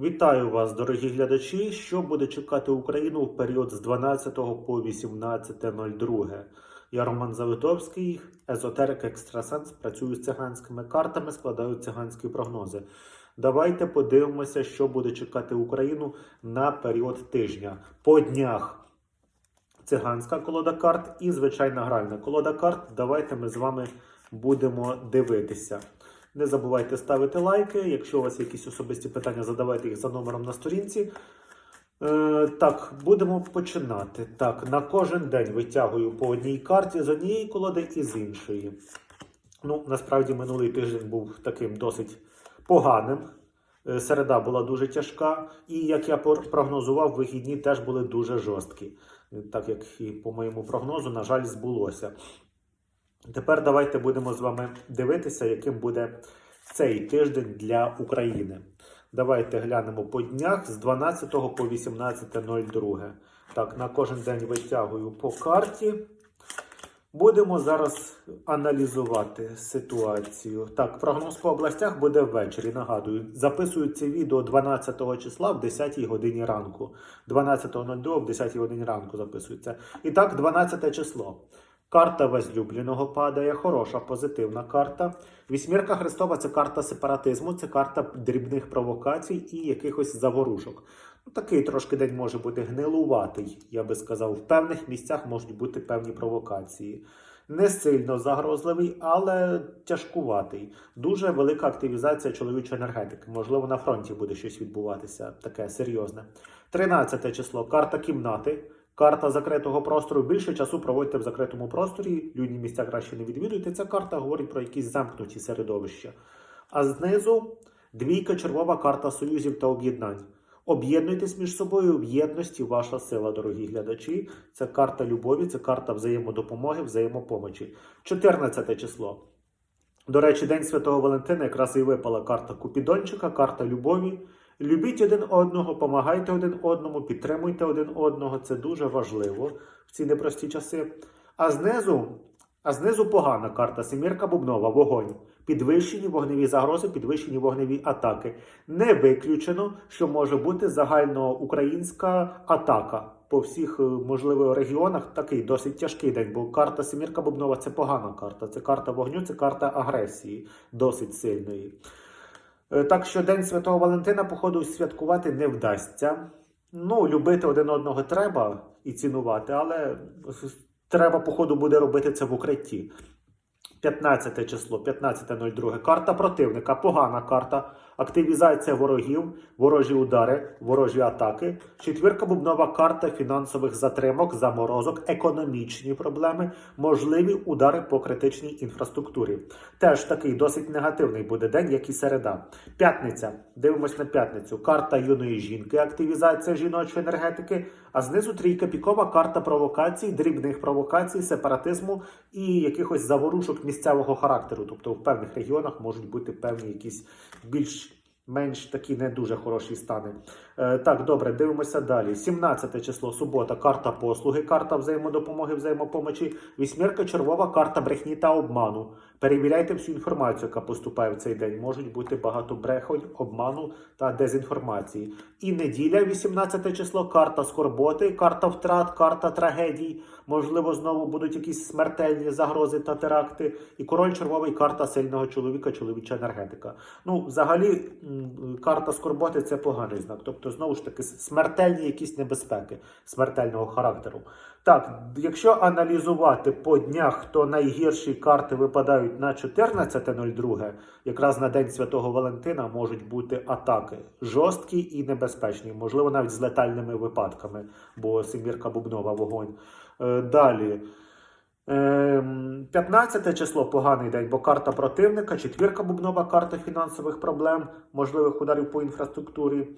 Вітаю вас, дорогі глядачі. Що буде чекати Україну в період з 12 по 18.02? Я Роман Завитовський, езотерик екстрасенс, працюю з циганськими картами, складаю циганські прогнози. Давайте подивимося, що буде чекати Україну на період тижня. По днях циганська колода карт і звичайна гральна колода карт. Давайте ми з вами будемо дивитися. Не забувайте ставити лайки. Якщо у вас якісь особисті питання, задавайте їх за номером на сторінці. Е, так, будемо починати. Так, на кожен день витягую по одній карті з однієї колоди і з іншої. Ну, насправді, минулий тиждень був таким досить поганим. Е, Середа була дуже тяжка, і як я прогнозував, вихідні теж були дуже жорсткі. Так як і по моєму прогнозу, на жаль, збулося. Тепер давайте будемо з вами дивитися, яким буде цей тиждень для України. Давайте глянемо по днях з 12 по 18.02. Так, на кожен день витягую по карті. Будемо зараз аналізувати ситуацію. Так, прогноз по областях буде ввечері. Нагадую, записую це відео 12 числа в 10 годині ранку. 12.02 в 10 годині ранку записується. І так, 12 число. Карта возлюбленого падає, хороша, позитивна карта. Вісьмірка Христова це карта сепаратизму, це карта дрібних провокацій і якихось заворушок. Ну, такий трошки день може бути гнилуватий, я би сказав. В певних місцях можуть бути певні провокації. Не сильно загрозливий, але тяжкуватий. Дуже велика активізація чоловічої енергетики. Можливо, на фронті буде щось відбуватися, таке серйозне. 13 число карта кімнати. Карта закритого простору. Більше часу проводьте в закритому просторі. Людні місця краще не відвідуйте. Ця карта говорить про якісь замкнуті середовища. А знизу двійка червова карта союзів та об'єднань. Об'єднуйтесь між собою в єдності ваша сила, дорогі глядачі. Це карта любові, це карта взаємодопомоги, взаємопомочі. 14 число. До речі, День Святого Валентина якраз і випала карта Купідончика, карта любові. Любіть один одного, помагайте один одному, підтримуйте один одного. Це дуже важливо в ці непрості часи. А знизу, а знизу погана карта Семірка Бубнова, вогонь. Підвищені вогневі загрози, підвищені вогневі атаки. Не виключено, що може бути загальноукраїнська атака по всіх е, можливих регіонах. Такий досить тяжкий день, бо карта Семірка Бубнова це погана карта. Це карта вогню, це карта агресії, досить сильної. Е, Так що День Святого Валентина, походу, святкувати не вдасться. Ну, любити один одного треба і цінувати, але треба, походу, буде робити це в укритті. 15 число, 15.02. Карта противника, погана карта. Активізація ворогів, ворожі удари, ворожі атаки. Четвірка бубнова карта фінансових затримок, заморозок, економічні проблеми, можливі удари по критичній інфраструктурі. Теж такий досить негативний буде день, як і середа. П'ятниця. Дивимось на п'ятницю. Карта юної жінки, активізація жіночої енергетики. А знизу трійка пікова карта провокацій, дрібних провокацій, сепаратизму і якихось заворушок місцевого характеру. Тобто в певних регіонах можуть бути певні якісь більш менш такі не дуже хороші стани. Е, так, добре, дивимося далі. 17 число, субота, карта послуги, карта взаємодопомоги, взаємопомочі. Вісьмірка червова, карта брехні та обману. Перевіряйте всю інформацію, яка поступає в цей день. Можуть бути багато брехонь, обману та дезінформації. І неділя, 18 число, карта скорботи, карта втрат, карта трагедій. Можливо, знову будуть якісь смертельні загрози та теракти. І король червовий карта сильного чоловіка, чоловіча енергетика. Ну, взагалі, карта скорботи це поганий знак. Тобто, знову ж таки, смертельні якісь небезпеки смертельного характеру. Так, якщо аналізувати по днях, то найгірші карти випадають на 14.02, якраз на День Святого Валентина можуть бути атаки жорсткі і небезпечні, можливо, навіть з летальними випадками, бо Семірка Бубнова вогонь. Е, Далі. Ем, 15 число поганий день, бо карта противника, четвірка бубнова карта фінансових проблем, можливих ударів по інфраструктурі.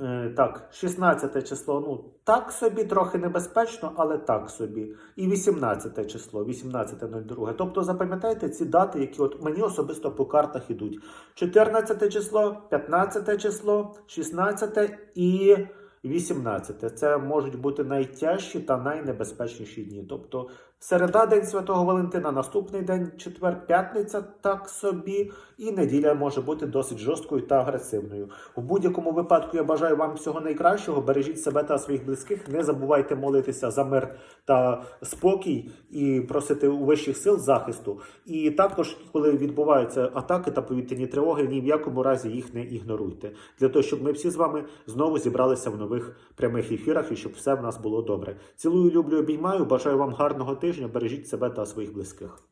Е, Так, 16 число, ну так собі, трохи небезпечно, але так собі. І 18 число, 18.02. Тобто запам'ятайте ці дати, які от мені особисто по картах ідуть. 14 число, 15 число, 16 і 18. Це можуть бути найтяжчі та найнебезпечніші дні. Тобто Середа, день Святого Валентина, наступний день, четвер, п'ятниця, так собі, і неділя може бути досить жорсткою та агресивною. У будь-якому випадку я бажаю вам всього найкращого. Бережіть себе та своїх близьких. Не забувайте молитися за мир та спокій і просити у вищих сил захисту. І також, коли відбуваються атаки та повітряні тривоги, ні в якому разі їх не ігноруйте. Для того, щоб ми всі з вами знову зібралися в нових прямих ефірах і щоб все в нас було добре. Цілую, люблю, обіймаю. Бажаю вам гарного тижня. Бережіть себе та своїх близьких.